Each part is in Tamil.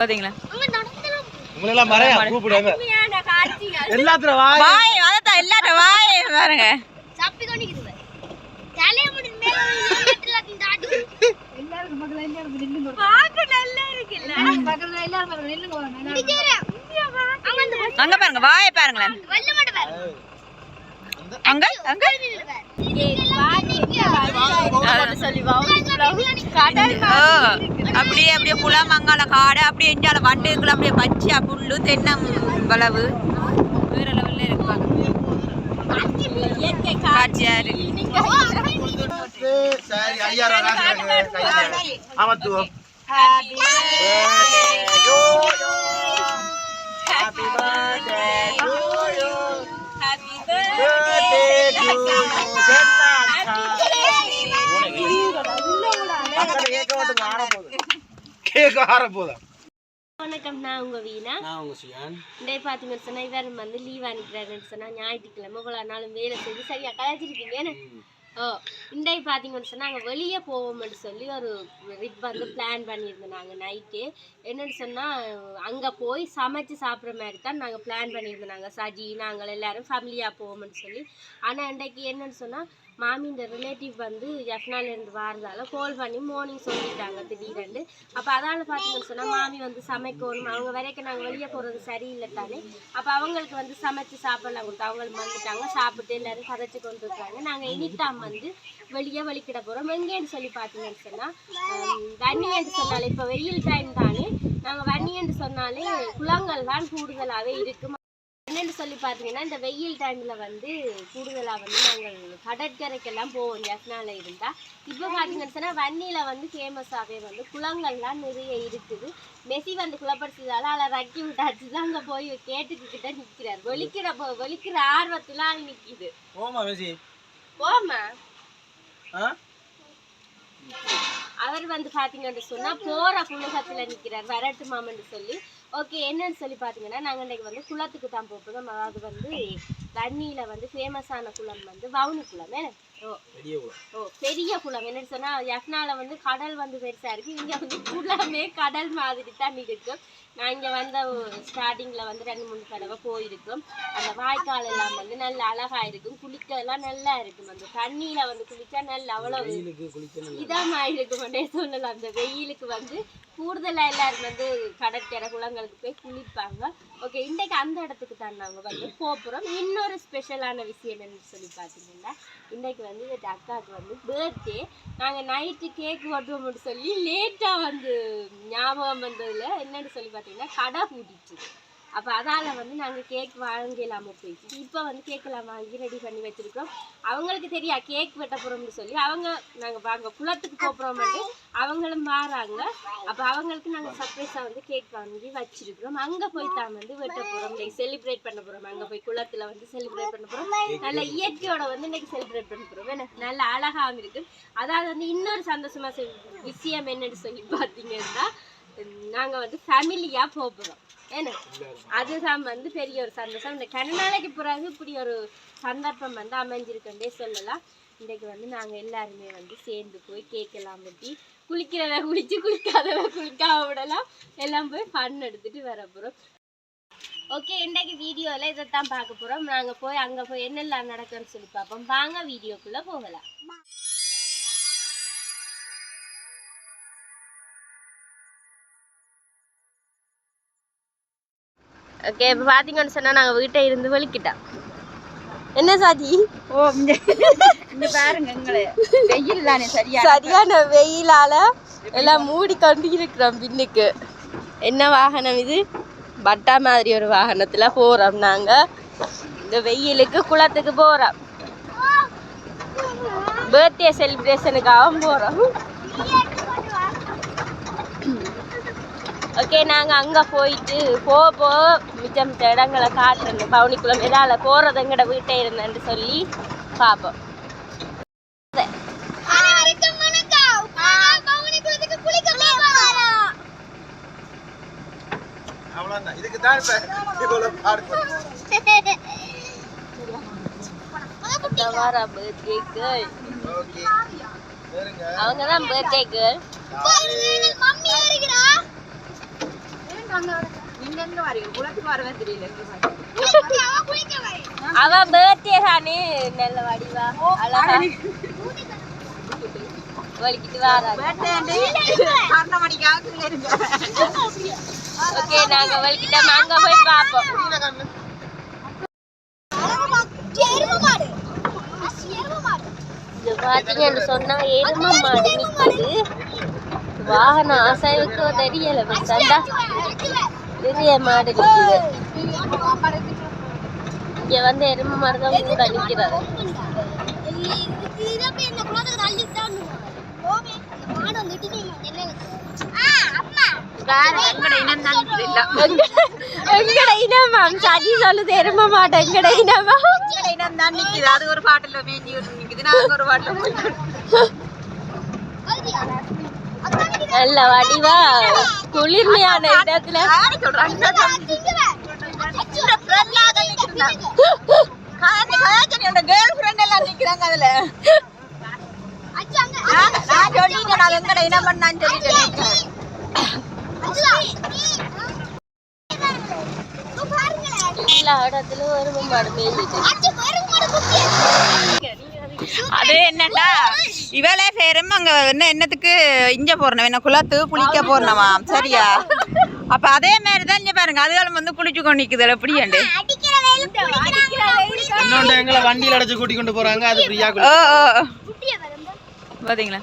பாத்தீங்களா? உங்களெல்லாம் மறையா? கூப்பிடுவாங்க எல்லாத்துல வாய். வாய் அதான் எல்லாட்ட வாய் பாருங்க. அங்க பாருங்க வாயை பாருங்களேன். அங்க? அங்க? ஓ, அப்படியே அப்படியே புலம் அங்கால காடு அப்படியே எஞ்சால வண்டுக்குள்ள அப்படியே பச்சையா புல்லு தென்னம் வளவு. வேற லெவல்ல இருக்கு பார்க்க. காட்சியா இருக்கு சரி அமத்துவோம் போதா வணக்கம் நான் உங்க வீணா. நான் உங்க சியான். டே பார்த்தீங்கன்னு சொன்னா இவர் வந்து லீவ் அனுப்புறாருன்னு சொன்னா ஞாயிற்றுக்கிழமை இவ்வளோ நாளும் வேலை செஞ்சு சரியா கலாச்சிருக்கீங்க ஓ இண்டை பார்த்தீங்கன்னு சொன்னா நாங்கள் வெளியே போவோம்னு சொல்லி ஒரு ட்ரிப் வந்து பிளான் பண்ணியிருந்தோம் நாங்கள் நைட்டு என்னன்னு சொன்னால் அங்கே போய் சமைச்சு சாப்பிட்ற மாதிரி தான் நாங்கள் பிளான் பண்ணியிருந்தோம் நாங்கள் சஜி நாங்கள் எல்லாரும் ஃபேமிலியாக போவோம்னு சொல்லி. ஆனால் இன்றைக்கு என்னன்னு சொன்னால் மாமின்ற ரிலேட்டிவ் வந்து இருந்து வாரதால கால் பண்ணி மார்னிங் சொல்லிட்டாங்க திடீரெண்டு அப்போ அதால் பார்த்தீங்கன்னு சொன்னால் மாமி வந்து சமைக்கணும். அவங்க வரைக்கும் நாங்கள் வெளியே போகிறது சரியில்லை தானே அப்போ அவங்களுக்கு வந்து சமைச்சு சாப்பிடலாம் கொடுத்து அவங்களுக்கு வந்துட்டாங்க. சாப்பிட்டு எல்லோரும் கதைச்சு கொண்டு இருக்காங்க நாங்கள் இனித்தாம் வந்து வெளியே வலிக்கிட போகிறோம் எங்கேன்னு சொல்லி பார்த்தீங்கன்னு சொன்னால் வன்னியன்று சொன்னாலே இப்போ வெயில் டைம் தானே. நாங்கள் வன்னியன்று சொன்னாலே குளங்கள் தான் கூடுதலாகவே இருக்கும் என்னன்னு சொல்லி பார்த்தீங்கன்னா இந்த வெயில் டைமில் வந்து கூடுதலாக வந்து நாங்கள் கடற்கரைக்கெல்லாம் போவோம். ஜஃப்னால இருந்தால் இப்போ பார்த்தீங்கன்னு வன்னியில் வந்து ஃபேமஸாகவே வந்து குளங்கள்லாம் நிறைய இருக்குது. மெஸ்ஸி வந்து குளப்படுத்ததால அதில் ரக்கி விட்டாச்சு. தான் அங்கே போய் கேட்டுக்கிட்ட நிற்கிறார் வெளிக்கிற போ வெளிக்கிற ஆர்வத்தில் அங்கே நிற்கிது ஓமா பேசி போமா அவர் வந்து பார்த்தீங்கன்னு சொன்னால் போகிற புழுகத்தில் நிற்கிறார் வரட்டு மாமன்னு சொல்லி. ஓகே என்னன்னு சொல்லி பார்த்தீங்கன்னா நாங்கள் இன்றைக்கு வந்து குளத்துக்கு தான் போகிறோம் அதாவது வந்து தண்ணியில் வந்து ஃபேமஸான குளம் வந்து வவுனி குளம் பெரிய ஊர் ஓ பெரிய குளம் என்னன்னு சொன்னால் யக்னால வந்து கடல் வந்து பெருசாக இருக்குது இங்கே வந்து குளமே கடல் மாதிரி தான் இருக்கும். நான் இங்கே வந்த ஸ்டார்டிங்கில் வந்து ரெண்டு மூணு தடவை போயிருக்கோம். அந்த வாய்க்கால் எல்லாம் வந்து நல்ல அழகாக இருக்கும். குளிக்க எல்லாம் நல்லா இருக்கும். அந்த தண்ணியில் வந்து குளிச்சா நல்ல அவ்வளோ வெயிலுக்கு குளிக்கணும் இதமா இருக்குமெண்டே சொல்லலாம். அந்த வெயிலுக்கு வந்து கூடுதலாக எல்லாரும் வந்து கடற்கரை குளங்களுக்கு போய் குளிப்பாங்க. ஓகே இன்றைக்கு அந்த இடத்துக்கு தான் நாங்கள் வந்து போகிறோம் இன்னொரு ஸ்பெஷலான விஷயம் என்னன்னு சொல்லி பார்த்தீங்கன்னா இன்றைக்கு வந்து இந்த அக்காவுக்கு வந்து பர்த்டே நாங்கள் நைட்டு கேக் வெட்டுவோம்னு சொல்லி லேட்டாக வந்து ஞாபகம் வந்ததில் என்னன்னு சொல்லி பார்த்தீங்கன்னா கடை பூட்டிச்சு அப்போ அதால் வந்து நாங்கள் கேக் வாங்கலாம போயிடுச்சு இப்போ வந்து கேக்கெல்லாம் வாங்கி ரெடி பண்ணி வச்சுருக்கோம். அவங்களுக்கு தெரியா கேக் வெட்ட போகிறோம்னு சொல்லி. அவங்க நாங்கள் வாங்க குளத்துக்கு போகிறோம்னு அவங்களும் வாராங்க. அப்போ அவங்களுக்கு நாங்கள் சர்ப்ரைஸாக வந்து கேக் வாங்கி வச்சிருக்கிறோம். அங்கே போய் தான் வந்து வெட்ட போகிறோம் இன்னைக்கு செலிப்ரேட் பண்ண போகிறோம் அங்கே போய் குளத்தில் வந்து செலிப்ரேட் பண்ண போகிறோம் நல்ல இயற்கையோட வந்து இன்னைக்கு செலிப்ரேட் பண்ண போகிறோம் என்ன? நல்ல அழகாகவும் இருக்கு. அதாவது வந்து இன்னொரு சந்தோஷமா செ- விஷயம் என்னன்னு சொல்லி பார்த்தீங்கன்னா நாங்கள் வந்து ஃபேமிலியாக போக போகிறோம் என்ன அதுதான் வந்து பெரிய ஒரு சந்தோஷம். இந்த கன நாளைக்கு பிறகு இப்படி ஒரு சந்தர்ப்பம் வந்து அமைஞ்சிருக்குன்றே சொல்லலாம். இன்றைக்கு வந்து நாங்கள் எல்லாருமே வந்து சேர்ந்து போய் கேக் எல்லாம் குளிக்கிறத குளிச்சு குளிக்காதவ குளிக்காம விடலாம். எல்லாம் போய் ஃபன் எடுத்துட்டு வர போகிறோம் ஓகே இன்றைக்கு வீடியோவில் இதைத்தான் பார்க்க போகிறோம் நாங்கள் போய் அங்கே போய் என்னெல்லாம் நடக்குன்னு சொல்லி பார்ப்போம். வாங்க வீடியோக்குள்ளே போகலாம். ஓகே இப்போ பார்த்தீங்கன்னு சொன்னால் நாங்கள் வீட்டை இருந்து வலிக்கிட்டோம் என்ன சாதி? ஓ இங்க இங்க பாருங்க எங்களை. வெயில் தானே சரியா? சரியான வெயிலால எல்லாம் மூடி கொண்டு இருக்கிறோம் பின்னுக்கு. என்ன வாகனம் இது? பட்டா மாதிரி ஒரு வாகனத்துல போறோம் நாங்க. இந்த வெயிலுக்கு குளத்துக்கு போறோம். பர்த்டே செலிப்ரேஷனுக்காகவும் போறோம். ஓகே நாங்க அங்க போயிட்டு போக போக மிச்சம் மிச்ச இடங்களை காட்டுறோம் பவுனிக்குளம் எதால போறது எங்கட வீட்டை இருந்தேன்னு சொல்லி பார்ப்போம் நாங்கள் இதுக்கு தான் பர்த்டே கேர்ள் அவங்க தான் பர்த்டே கேர்ள் மம்மி வருகிறா நீங்க எங்க வரீங்க குளத்துக்கு வரவே தெரியல அவ பர்த்டே தானே நல்ல வடிவா அழகா. வலிக்கிட்டு இருங்க. ஓகே நாங்க வலிக்கிட்டோம். அங்க போய் பார்ப்போம் இது பாத்தீங்கன்னு சொன்னா எரும மாடு நிக்குது. வாகன அசைவுக்கு தெரியல பஸ்டா பெரிய மாடு நிக்குது. இங்க வந்து எரும மாடு தான் கூட நிக்கிறது எங்கட இனம் தான் இல்ல எங்கட இனமாம் சஜி சொல்லுது எரும மாடு எங்கட இனமா? எங்கட இனம் தான் நிக்குது. அது ஒரு பாட்டுல மேஞ்சி ஒரு நிக்குது. நாங்க ஒரு பாட்டுல போயிட்டு நல்ல வடிவா குளிர்மையான இடத்துல எல்லா இடத்துலயும் எரும மாடு மேய்ஞ்சிட்டு அது என்னண்டா இவளே பேரும் அங்க என்ன என்னத்துக்கு இங்க போறணும் என்ன குளத்து குளிக்க போறணுமா சரியா அப்ப அதே மாதிரி தான் இங்க பாருங்க அதுகளும் வந்து குளிச்சு கொண்டு நிக்குது எப்படியாண்டு இன்னொன்று எங்களை வண்டியில் அடைச்சு கூட்டி கொண்டு போறாங்க அது ஃப்ரீயா ஓ ஓ பாத்தீங்களா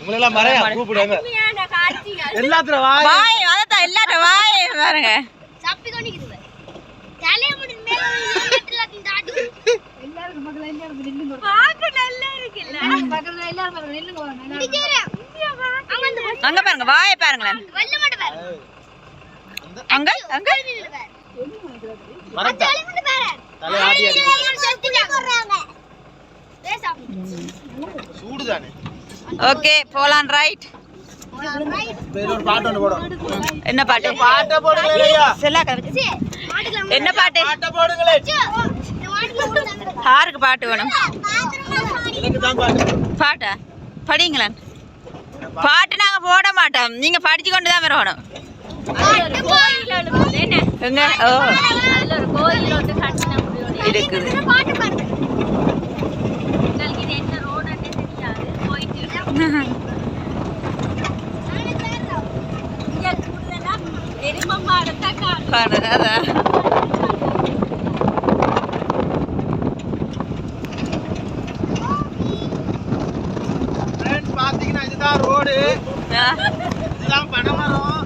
உங்களெல்லாம் மறையா கூப்பிடுங்க எல்லாத்துல வாய் வாய் வாய் பாருங்க அங்க பாருங்க வாயை பாருங்களேன். அங்க அங்க. மறைத்தா தலை ஆட்டி ஆட்டி சூடு தானே ஓகே போலாம் ரைட் என்ன பாட்டு? என்ன பாட்டு? யாருக்கு பாட்டு வேணும். பாட்டா? படிங்களேன். பாட்டு நாங்க போட மாட்டோம். நீங்க படிச்சு கொண்டு தான் வரணும். எங்க? ஓ. கோயில் இருக்குது இது என்ன ரோடுன்னு தெரியாது போயிட்டு இங்க கூடுதலா எரும மாடு தான் காணும் பாடு அதான் ஃப்ரெண்ட்ஸ் பார்த்தீங்கன்னா இதுதான் ரோடு ஆ, இதுதான் பனைமரம் ஆ, இதுதான்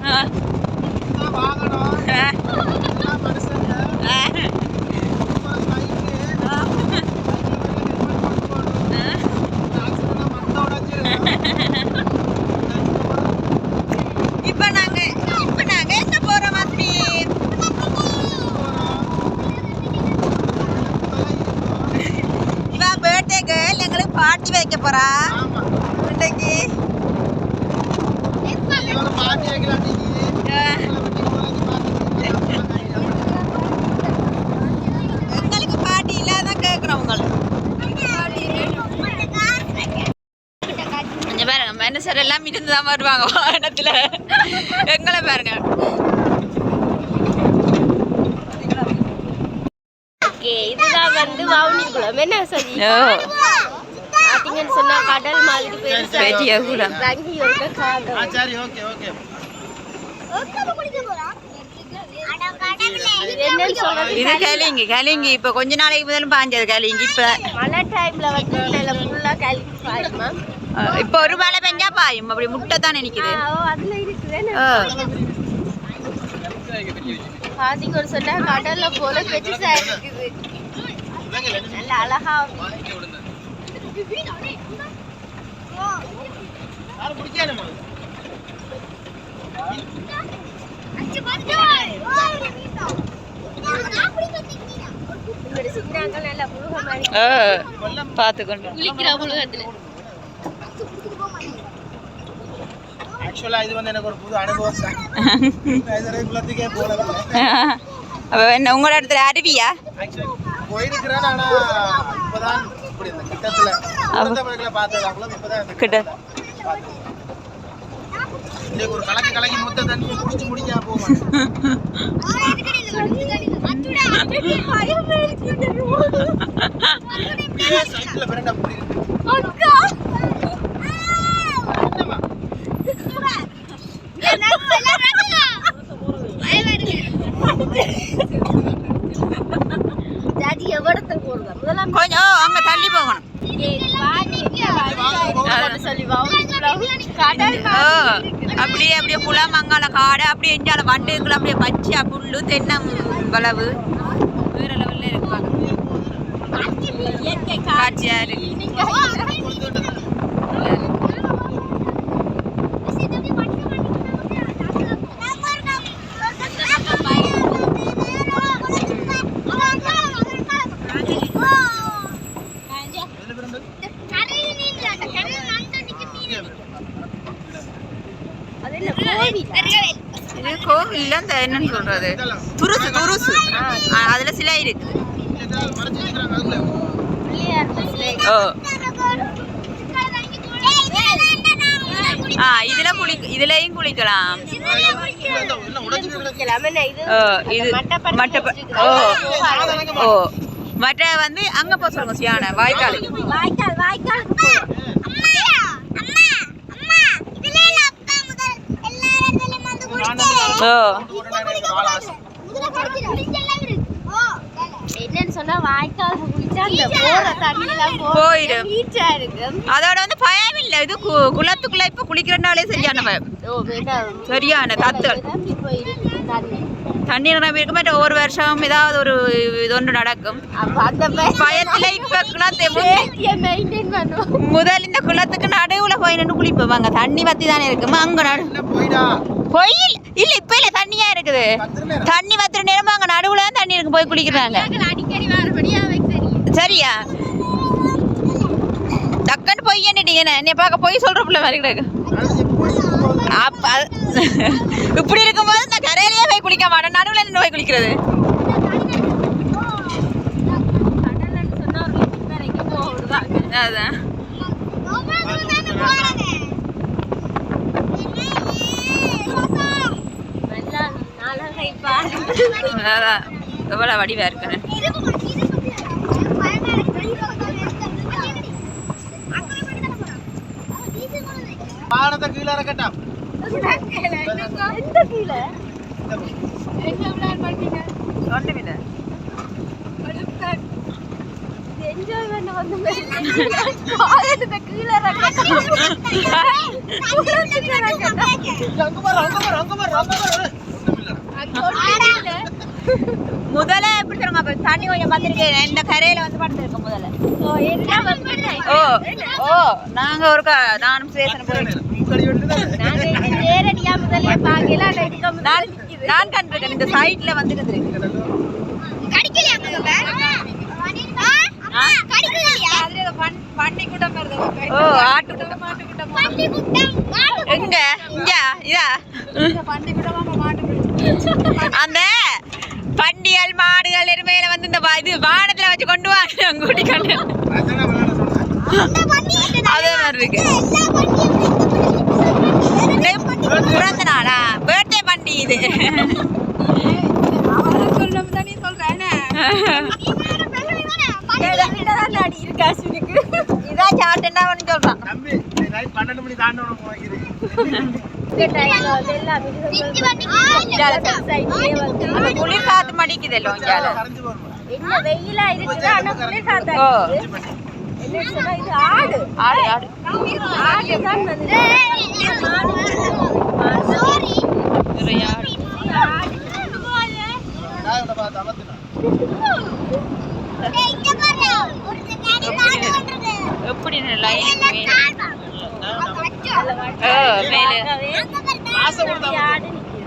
வாகனம் ஆ, இதுதான் மனுஷங்க ஆ, அப்புறம் பைக்கு ஆ, இப்ப நாங்க இப்ப நாங்க எங்க போறோம் அஸ்மி இவ பர்த்டே கேர்ள் எங்களுக்கு பார்ட்டி வைக்க போறா இன்னைக்கு ஆ, எங்களுக்கு பார்ட்டி இல்லாத கேக்குறோம் உங்களுக்கு இங்க பாருங்க தான் வருவாங்க வாகனத்துல. எங்களை பாருங்க. இதுதான் வந்து வவுனிக்குளம் என்ன சொல்லி பாத்தீங்கன்னு சொன்னா கடல் மாதிரி பெருசா பெரிய குளம். தங்கி இருக்க காலம் சரி ஓகே ஓகே. இது கலிங்கி கலிங்கி. இப்ப கொஞ்ச நாளைக்கு முதல்ல பாஞ்சது கலிங்கி. இப்ப மழை டைம்ல வந்து ஃபுல்லா பாருமா இப்ப ஒரு மழை பெஞ்சா பாயும். அப்படி முட்டை தான் நினைக்குது ஒரு சொன்னா கடல்ல போல பெருசா இருக்குது. நல்ல அழகா பார்த்துக்கொண்டு குளிக்கிற முழுகத்துல ஆக்சுவலா இது வந்து எனக்கு ஒரு புது அனுபவம் தான். குளத்துக்கே போனதில்லை அப்ப என்ன உங்களோட இடத்துல அருவியா போயிருக்கிறேன் ஆனா இப்பதான் இப்படி இந்த கிட்டத்துல குளத்தமிழர்களை பார்த்தது இப்பதான் இந்த கிட்ட ஒரு கலக்கி கலக்கி மொத்த தண்ணியை குடிச்சு முடிக்க போவோம் சைக்கிள் பிரண்டா அப்படி இருக்கு என்னம்மா? டாடி எவ்வளவு போடுங்க முதலாம் கொஞ்சம் அங்க தள்ளி போகணும். அப்படியே அப்படியே குளம் அங்கால காடு அப்படியே எஞ்சால வண்டுக்குள்ள அப்படியே பச்சை புல்லு தென்னம் வளவு. வேற லெவல்ல இயற்கை காட்சியா இருக்கு என்ன பிரண்டு? அது என்ன கோவில் இது கோவில் அந்த என்னன்னு சொல்றது? துருசு துருசு. அதுல சிலை இருக்கு. ஆ இதுல குளி இதுலயும் குளிக்கலாம். இது மட்டப்ப ஓ. ஓ. மற்ற வந்து அங்க போக சொல்லுங்க சியான வாய்க்கால் வாய்க்கால் வாய்க்கால் போறோம். ஓ என்னன்னு சொன்னா வாய்க்காலுக்கு குளிச்சா அந்த போற தண்ணி எல்லாம் போயிடும். அதோட வந்து பயம் இல்ல இது குளத்துக்குள்ள இப்ப குளிக்கிறனாலே சரியான பயம் சரியான தத்தல் நிரம்பி போயிருக்கு தண்ணி தண்ணி நிரம்பி இருக்குமே ஒரு வருஷம் ஏதாவது ஒரு இது ஒன்று நடக்கும். பயத்துல இப்ப குளத்தை முதல் இந்த குளத்துக்கு நடுவுல போய் நின்று குளிப்போம். அங்க தண்ணி வத்தி தானே இருக்குமா அங்க நடு போய் இல்ல இப்ப இல்ல தண்ணியா இருக்குது. தண்ணி வத்துற நேரமா அங்க நடுவுல தான் தண்ணி இருக்கு. போய் குளிக்கிறாங்க. சரியா? டக்குன்னு பொய் என்னட்டீங்க என்னை பார்க்க பொய் சொல்ற பிள்ளை மாதிரி கிடக்கு அது எப்படி இருக்கும்? அப்ப அது- இப்படி இருக்கும்போது இந்த கரையிலேயே போய் குளிக்க மாட்டேன். நடுவில் நின்று போய் குளிக்கிறது. அதான். எவ்வளோ வடிவாக இருக்கணும் பானத்தை கீழே இறக்கட்டா எந்த கீழே என்ஜாய்மெண்ட் வந்து காலேஜ் கீழே. முதல்ல எப்படி சொல்லுங்க தண்ணி கொஞ்சம் வந்திருக்கு இந்த கரையில வந்து படுத்துருக்கோம் முதல்ல ஓ, ஓ நாங்க ஒருக்கா நானும் சேசன போய் மூக்கடி வெட்டுதானே? நாங்க இது நேரடியா முதல்ல இதுக்கு நான் கண்டிருக்கேன் இந்த சைட்ல வந்துருக்குது பண்ணி கூட்டம் வருது ஓ ஆட்டு கூட்டம் மாட்டு கூட்டம் பண்ணி கூட்டம் எங்க? இங்க இதா? பண்ணி கூட்டமா மாட்டு அந்த பண்டிகள் மாடுகள் எருமையில வந்து இந்த இது வானத்துல வச்சு கொண்டு வாங்க கூட்டி கொண்டு. அதே மாதிரி இருக்கு. பிறந்த நாளா பர்த்டே பண்டி இது. இதான் சாட்டுன்னா சொல்றான். பன்னெண்டு மணி அந்த குளிர் காத்து மடிக்குது எல்லாம் இங்கால கரைஞ்சு போறோம் என்ன வெயிலா இருக்குது? ஆனா குளிர் காத்தா ஆடு. ஆடு. ஆடு ஆடு தான் வந்து ஆடு எப்படி லைன் மேலே ஆசை கொடுத்தா ஆடு நிக்குது.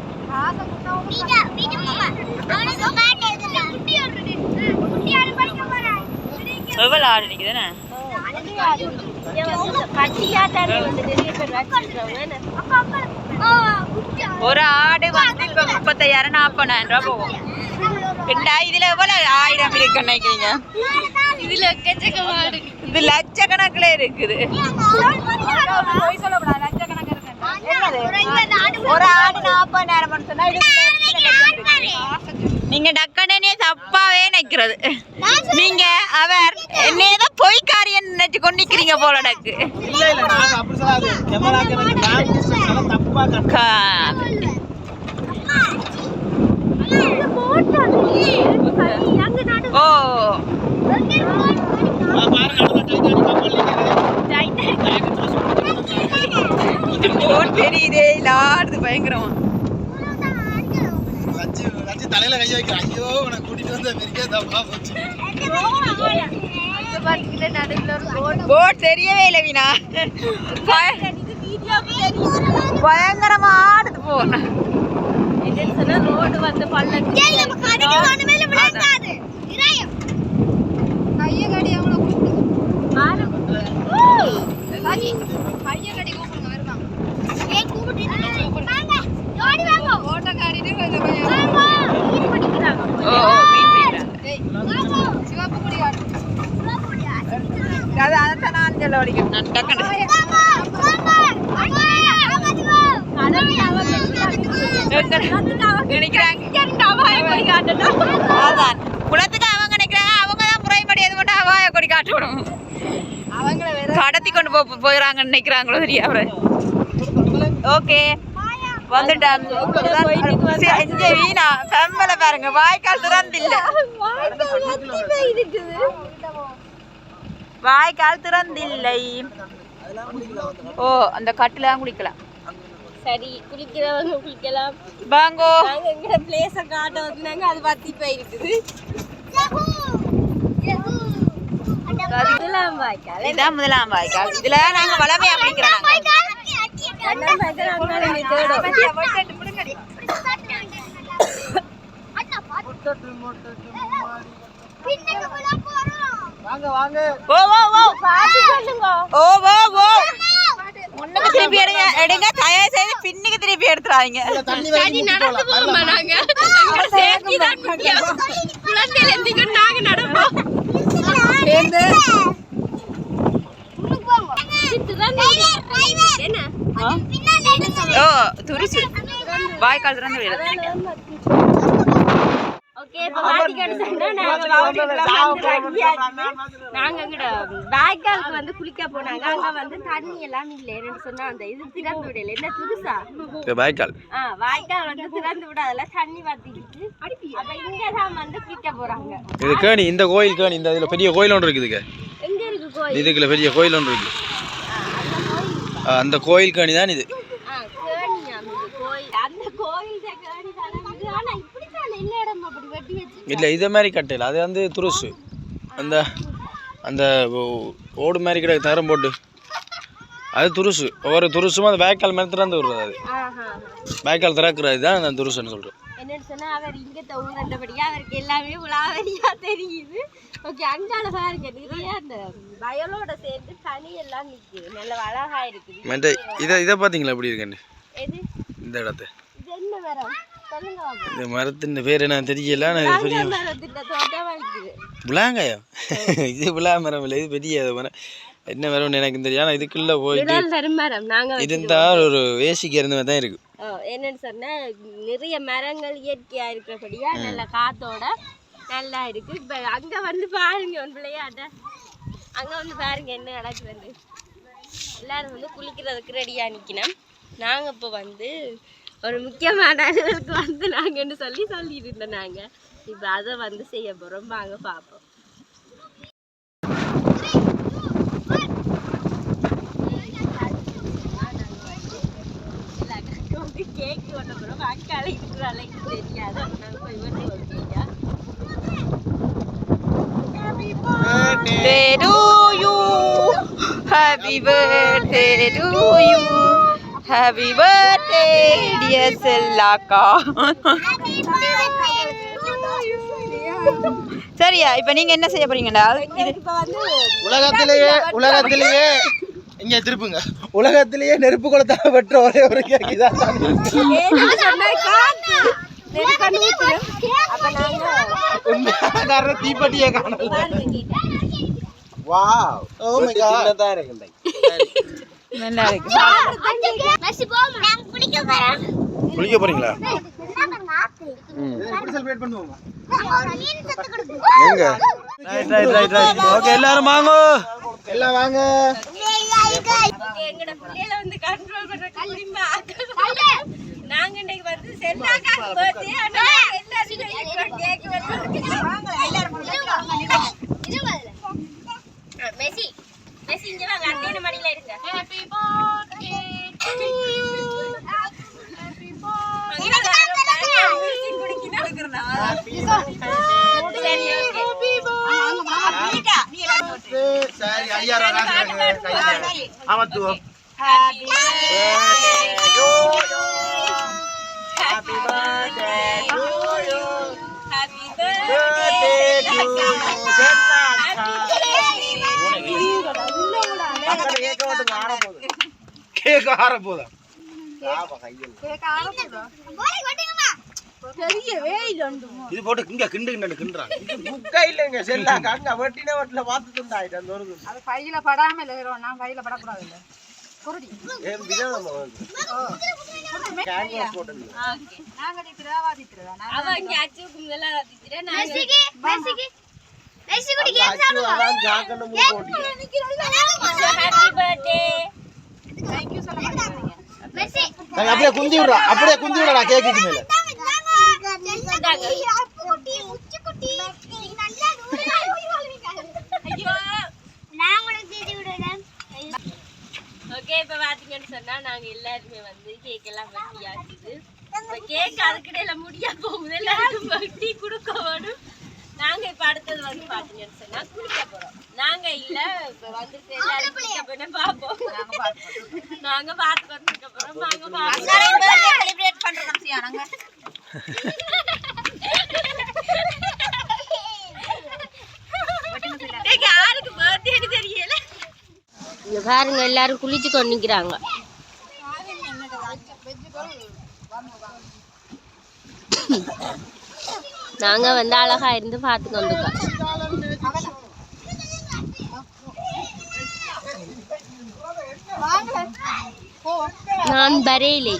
எவ்வளோ ஆடு நிற்குதுண்ணே இங்க வந்து இந்த பட்டியாட்டாண்டி வந்து நிறைய பேர் வச்சிருக்கிறவங்க என்ன? ஒரு ஆடு வந்து இப்போ முப்பத்தையாயிரம் நாற்பதாயிரம் ரூபா போகும் ரெண்டா இதுல எவ்வளவு ஆயிரம் இருக்குன்னு நினைக்கிறீங்க நிக்குது. இது லட்சக்கணக்குல இருக்குது போய் சொல்லக்கூடாது லட்சக்கணக்கு இருக்கு ஒரு ஆடு நாற்பதாயிரம் சொன்னா இது நீங்க டக்கடனே தப்பாவே நினைக்கிறது நீங்க அவர் என்னையத பொய்க்காரியன் நினைச்சு கொண்டிருக்கிறீங்க போல டக்கு. இல்ல இல்ல நாங்க அப்படி சொல்லாது கேமராக்கு எனக்கு லாங் டிஸ்டன்ஸ் தப்பா கட்டு கா- ஓ பாருங்க டைட்டானிக் கப்பல் போட் தெரியுதே இல்லாடுது பயங்கரமா வச்சு தலையில கை வைக்கிறேன். ஐயோ உனக்கு கூட்டிட்டு வந்த பெரிய தப்பா போச்சு. போட் தெரியவே இல்லை வீணா. பய- பயங்கரமா ஆடுது போன ரோடு வந்து பள்ளம் ஓ ஓ, மீன் பிடிக்கிறாங்க அது அதைத்தான் நான் சொல்ல வலிக்கிறேன் நான் டக்குன்னு அதான் குளத்துக்கு அவங்க நினைக்கிறாங்க அவங்க தான் முறைப்படி எது மட்டும் அவாய கொடி காட்டணும் கடத்தி கொண்டு போ போயிடறாங்கன்னு நினைக்கிறாங்களோ தெரியா அவரு. ஓகே சரி, இங்க வீணா. பெம்பல பாருங்க. வாய்க்கால் திறந்தில்ல. வாய்க்கால் திறந்தில்லை. ஓ அந்த கட்டுல தான் குளிக்கலாம். சரி குளிக்கிறவங்க குளிக்கலாம். வாங்கோ. எங்க பிளேஸ காட்ட வந்தாங்க அது பத்தி போயிருக்குது. இதுதான் முதலாம் வாய்க்கால் இதுல நாங்க முன்னுக்கு திருப்பி எடுங்க. எடுங்க. தயவு செய்து பின்னுக்கு திருப்பி எடுத்துறாங்க நடந்து போவோமா நாங்க. தான் முக்கியம். குழந்தையில எந்திக்க நாங்க நடப்போம். என்ன ஓ துரிசு. வாய்க்கால் திறந்து சொன்னா நாங்க வவுனியாக்குள்ள வந்து வந்து குளிக்க போனாங்க. அங்க வந்து தண்ணி எல்லாம் இல்ல. சொன்னா அந்த இது திறந்து விடல. என்ன துருசா? வாய்க்கால். வாய்க்கால் வந்து திறந்து விடாதல தண்ணி வத்திக்கிட்டு. அப்ப இங்க தான் வந்து குளிக்க போறாங்க. இது கேணி இந்த கோயில் கேணி இந்த இதுல பெரிய கோயில் ஒன்று இருக்குதுங்க எங்க இருக்கு கோயில்? இதுக்குள்ள பெரிய கோயில் ஒன்று இருக்கு அந்த கோயில் கேணி தான் இது. இல்லை இதே மாதிரி கட்டையில். அது வந்து துருசு. அந்த அந்த ஓடு மாதிரி கிட்ட தரம் போட்டு. அது துருசு. ஒவ்வொரு துருசும் அந்த வாய்க்கால் மேலே திறந்து விடுறது அது. ஆஹா. வாய்க்கால் திறக்கிறது தான் அந்த துருசுன்னு சொல்கிறோம் என்னன்னு சொன்னா அவர் இங்க ஊரண்டபடியா அவருக்கு எல்லாமே உலாவரியா தெரியுது. ஓகே அங்கால பாருங்க நிறைய அந்த வயலோட சேர்ந்து தனி எல்லாம் நிக்குது. நல்ல அழகா இருக்குது. இதை இதை பார்த்தீங்களா எப்படி இருக்குன்னு? எது? இந்த இடத்த. இது என்ன மரம். இந்த மரத்தின் பேர் என்ன தெரியல இது பெரிய இருக்குது விளாங்காயம் இது விழா மரம் இல்லை இது பெரிய மரம். என்ன மரம்னு எனக்கு தெரியும் ஆனால் இதுக்குள்ளே போயிட்டு விடால் தரும் மரம் நாங்க இருந்தா ஒரு ஏசிக்கு இருந்த மாதிரி தான் இருக்கு. ஓ, என்னன்னு சொன்னா நிறைய மரங்கள் இயற்கையா இருக்கிறபடியா நல்ல காத்தோட நல்லா இருக்கு. இப்ப அங்க வந்து பாருங்க உன் விளையாட்ட. அங்க வந்து பாருங்க என்ன நடக்குதுன்னு எல்லாரும் வந்து குளிக்கிறதுக்கு ரெடியா நிக்கணும். நாங்க இப்போ வந்து ஒரு முக்கியமான வந்து நாங்கன்னு சொல்லி சொல்லிட்டு இருந்தோம் நாங்க. இப்போ அதை வந்து செய்ய போறோம். வாங்க பார்ப்போம் கேக் ஓட்ட போறோம் அக்கால இருக்கிற அலைக்கு தெரியாது நாங்க போய் வெட்டி வைப்பீங்க birthday to you. Happy birthday to you. Happy birthday, dear Selaka. சரியா இப்போ நீங்க என்ன செய்ய போறீங்கடா இது இப்போ வந்து உலகத்திலேயே உலகத்திலேயே இங்க திருப்புங்க. உலகத்திலேயே நெருப்பு குளத்தாக பெற்ற ஒரே ஒரு கேக் இதான் உண்மையான தீப்பெட்டியே காணல. வாவ். ஓ மை காட் தான் இருக்கு நல்லா இருக்கு. குளிக்க போறீங்களா? எங்க? Right right right right okay எல்லாரும் வாங்கோ. எல்லாம் வாங்க. எங்கட பிள்ளையில வந்து கண்ட்ரோல் பண்ற கல்லிமா நாங்க இன்னைக்கு வந்து ஆனா எல்லாரும் கேக் மெஸ்ஸி. மெஸ்ஸி இங்க வாங்க. அண்ணன் மடியில இருங்க. ஹேப்பி பர்த்டே சரி ஓகே சரி ஐயாயிரம் காசு கையில அமர்த்துவோம் happy Happy birthday to you. Happy Birthday to cake ஆற போதா இது போட்டு இங்க கிண்டு கிண்டு கிண்டுறாங்க. இது புக்கா இல்லைங்க செல்லா அங்க வெட்டின வெட்டில பார்த்து துண்டாயிட்டு அந்த ஒரு அது கையில படாம இல்லை நான் கையில படக்கூடாது இல்லை. குருடி. ஏன் விதம் கேன்வாஸ் போட்டு நாங்க அவ இங்க நாங்க குடி போட்டி ஹாப்பி பர்த்டே சொல்ல நாங்க அப்படியே குந்தி விடுறா அப்படியே குந்தி விடடா கேக்குக்கு மேல. ஓகே இப்ப பாத்தீங்கன்னு சொன்னா நாங்க எல்லாருமே வந்து கேக் எல்லாம் வெட்டி ஆச்சுது இப்ப கேக் அதுக்கிடையில முடியா போகுது எல்லாருக்கும் வெட்டி கொடுக்க வேணும் நாங்க இப்ப அடுத்தது வந்து பாத்தீங்கன்னு சொன்னா குளிக்க போறோம் நாங்க இல்ல இப்ப வந்துட்டு எல்லாரும் குளிக்க போறோம் பாப்போம் நாங்க பாத்து கொண்டு போறோம் நாங்க பாப்போம் செலிப்ரேட் இங்க பாருங்க எல்லாரும் குளிச்சு கொண்டு நிக்கிறாங்க நாங்க வந்து அழகா இருந்து பார்த்து கொண்டிருக்கோம் நான் வரையிலே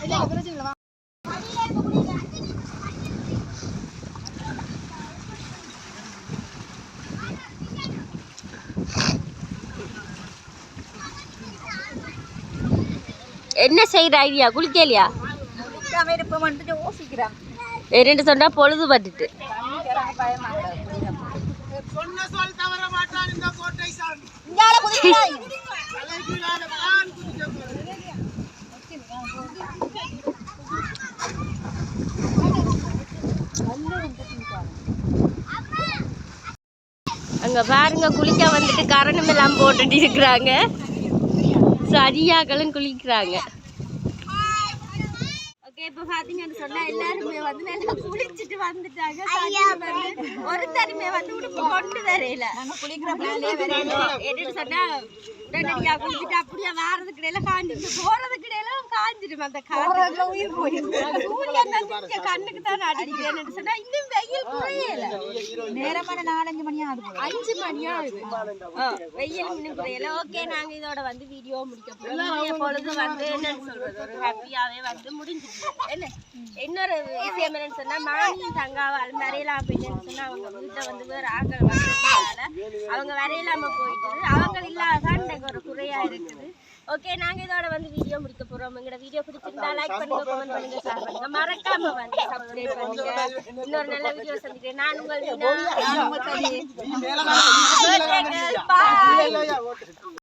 என்ன செய்யற ஐடியா குளிக்கலையா? ரெண்டு சொன்னா பொழுது பட்டுட்டு. அங்க பாருங்க குளிக்க வந்துட்டு கரணம் எல்லாம் போட்டுட்டு இருக்கிறாங்க. சரியாக்களும் குளிக்கிறாங்க. இப்போ பாத்தீங்கன்னு சொன்னா எல்லாருமே வந்து நல்லா குளிச்சுட்டு வந்துட்டாங்க. வந்து ஒருத்தருமே வந்து உடுப்பு கொண்டு வரையில. என்னன்னு சொன்னா உடனடியா குளிச்சுட்டு அப்படியே வாரதுக்கு இடையில காஞ்சிட்டு போறதுக்கு இடையில காஞ்சிடும் அந்த காஞ்சு உயிர் போயிருக்கு சூரியன் வந்து கண்ணுக்கு தான் அடிக்கிறேன்னு சொன்னா இன்னும் வெயில் குறையல. நேரமான நாலஞ்சு மணி ஆகுது. அஞ்சு மணியா ஆகுது. வெயில் இன்னும் குறையல. ஓகே நாங்க இதோட வந்து வீடியோ முடிக்க போறோம். பொழுது வந்து என்னன்னு சொல்றது ஒரு ஹாப்பியாவே வந்து முடிஞ்சிருக்கு என்ன இன்னொரு விஷயம் என்னன்னு சொன்னா மானியும் தங்காவால் வரையலாம் போயிட்டுன்னு சொன்னா அவங்க வீட்டுல வந்து வேற ஆக்கள் வந்ததுனால அவங்க வரையலாம போயிட்டு அவங்க இல்லாதான் இன்னைக்கு ஒரு குறையா இருக்குது ஓகே நாங்க இதோட வந்து வீடியோ முடிக்க போறோம் எங்களோட வீடியோ பிடிச்சிருந்தா லைக் பண்ணுங்க கமெண்ட் பண்ணுங்க ஷேர் பண்ணுங்க மறக்காம வந்து சப்ஸ்கிரைப் பண்ணுங்க இன்னொரு நல்ல வீடியோ சந்திக்கிறேன் நான் உங்கள் வீணா.